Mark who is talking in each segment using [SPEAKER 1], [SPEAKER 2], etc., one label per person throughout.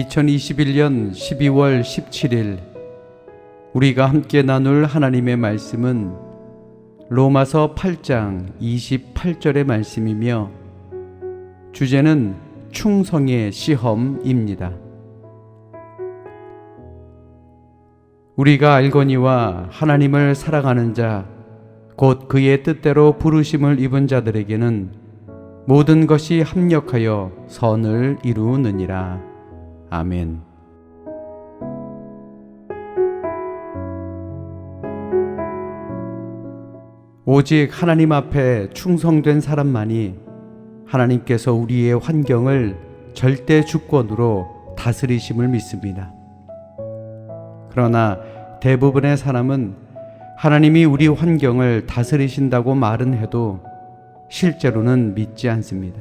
[SPEAKER 1] 2021년 12월 17일 우리가 함께 나눌 하나님의 말씀은 로마서 8장 28절의 말씀이며 주제는 충성의 시험입니다. 우리가 알거니와 하나님을 사랑하는 자, 곧 그의 뜻대로 부르심을 입은 자들에게는 모든 것이 합력하여 선을 이루느니라. 아멘. 오직 하나님 앞에 충성된 사람만이 하나님께서 우리의 환경을 절대 주권으로 다스리심을 믿습니다. 그러나 대부분의 사람은 하나님이 우리 환경을 다스리신다고 말은 해도 실제로는 믿지 않습니다.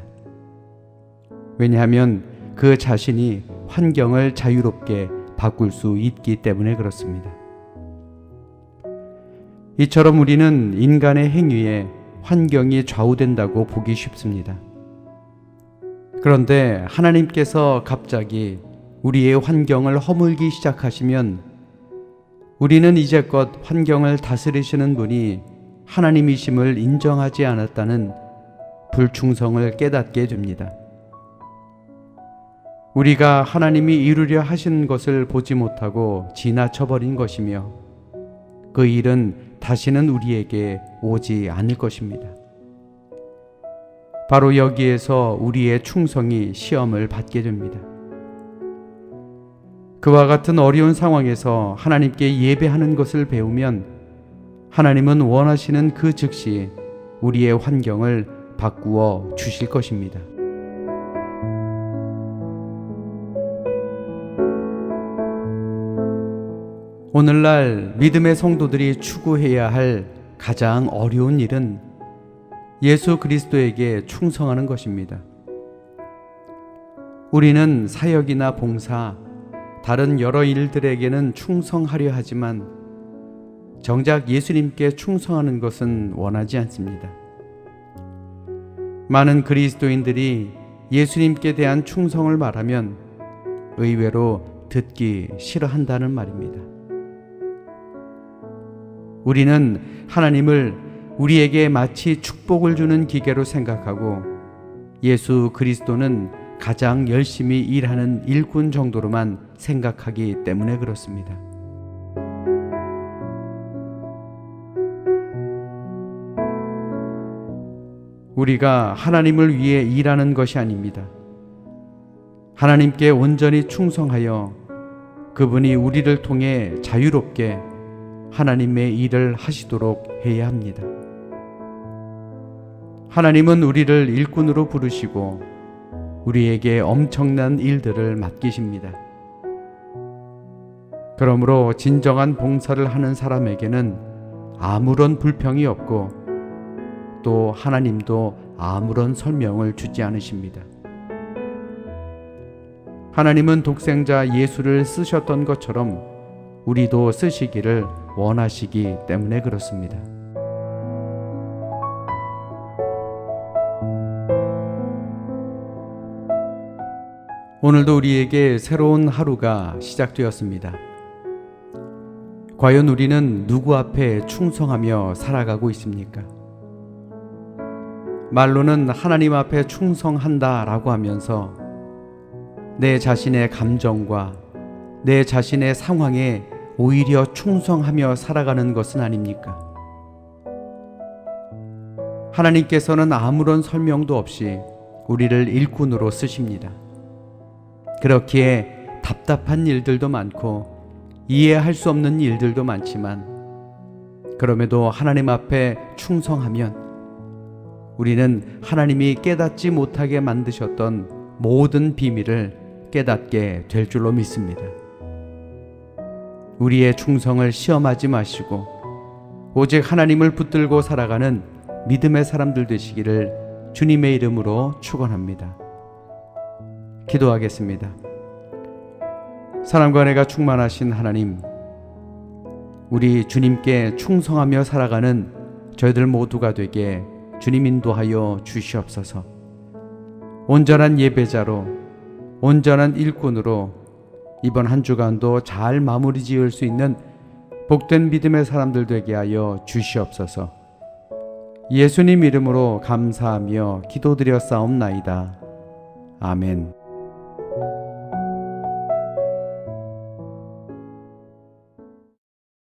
[SPEAKER 1] 왜냐하면 그 자신이 환경을 자유롭게 바꿀 수 있기 때문에 그렇습니다. 이처럼 우리는 인간의 행위에 환경이 좌우된다고 보기 쉽습니다. 그런데 하나님께서 갑자기 우리의 환경을 허물기 시작하시면 우리는 이제껏 환경을 다스리시는 분이 하나님이심을 인정하지 않았다는 불충성을 깨닫게 됩니다. 우리가 하나님이 이루려 하신 것을 보지 못하고 지나쳐버린 것이며 그 일은 다시는 우리에게 오지 않을 것입니다. 바로 여기에서 우리의 충성이 시험을 받게 됩니다. 그와 같은 어려운 상황에서 하나님께 예배하는 것을 배우면 하나님은 원하시는 그 즉시 우리의 환경을 바꾸어 주실 것입니다. 오늘날 믿음의 성도들이 추구해야 할 가장 어려운 일은 예수 그리스도에게 충성하는 것입니다. 우리는 사역이나 봉사, 다른 여러 일들에게는 충성하려 하지만 정작 예수님께 충성하는 것은 원하지 않습니다. 많은 그리스도인들이 예수님께 대한 충성을 말하면 의외로 듣기 싫어한다는 말입니다. 우리는 하나님을 우리에게 마치 축복을 주는 기계로 생각하고 예수 그리스도는 가장 열심히 일하는 일꾼 정도로만 생각하기 때문에 그렇습니다. 우리가 하나님을 위해 일하는 것이 아닙니다. 하나님께 온전히 충성하여 그분이 우리를 통해 자유롭게 하나님의 일을 하시도록 해야 합니다. 하나님은 우리를 일꾼으로 부르시고 우리에게 엄청난 일들을 맡기십니다. 그러므로 진정한 봉사를 하는 사람에게는 아무런 불평이 없고 또 하나님도 아무런 설명을 주지 않으십니다. 하나님은 독생자 예수를 쓰셨던 것처럼 우리도 쓰시기를 원하시기 때문에 그렇습니다. 오늘도 우리에게 새로운 하루가 시작되었습니다. 과연 우리는 누구 앞에 충성하며 살아가고 있습니까? 말로는 하나님 앞에 충성한다 라고 하면서 내 자신의 감정과 내 자신의 상황에 오히려 충성하며 살아가는 것은 아닙니까? 하나님께서는 아무런 설명도 없이 우리를 일꾼으로 쓰십니다. 그렇기에 답답한 일들도 많고 이해할 수 없는 일들도 많지만 그럼에도 하나님 앞에 충성하면 우리는 하나님이 깨닫지 못하게 만드셨던 모든 비밀을 깨닫게 될 줄로 믿습니다. 우리의 충성을 시험하지 마시고 오직 하나님을 붙들고 살아가는 믿음의 사람들 되시기를 주님의 이름으로 축원합니다. 기도하겠습니다. 사랑과 은혜가 충만하신 하나님, 우리 주님께 충성하며 살아가는 저희들 모두가 되게 주님 인도하여 주시옵소서. 온전한 예배자로, 온전한 일꾼으로 이번 한 주간도 잘 마무리 지을 수 있는 복된 믿음의 사람들 되게 하여 주시옵소서. 예수님 이름으로 감사하며 기도드려 싸움나이다. 아멘.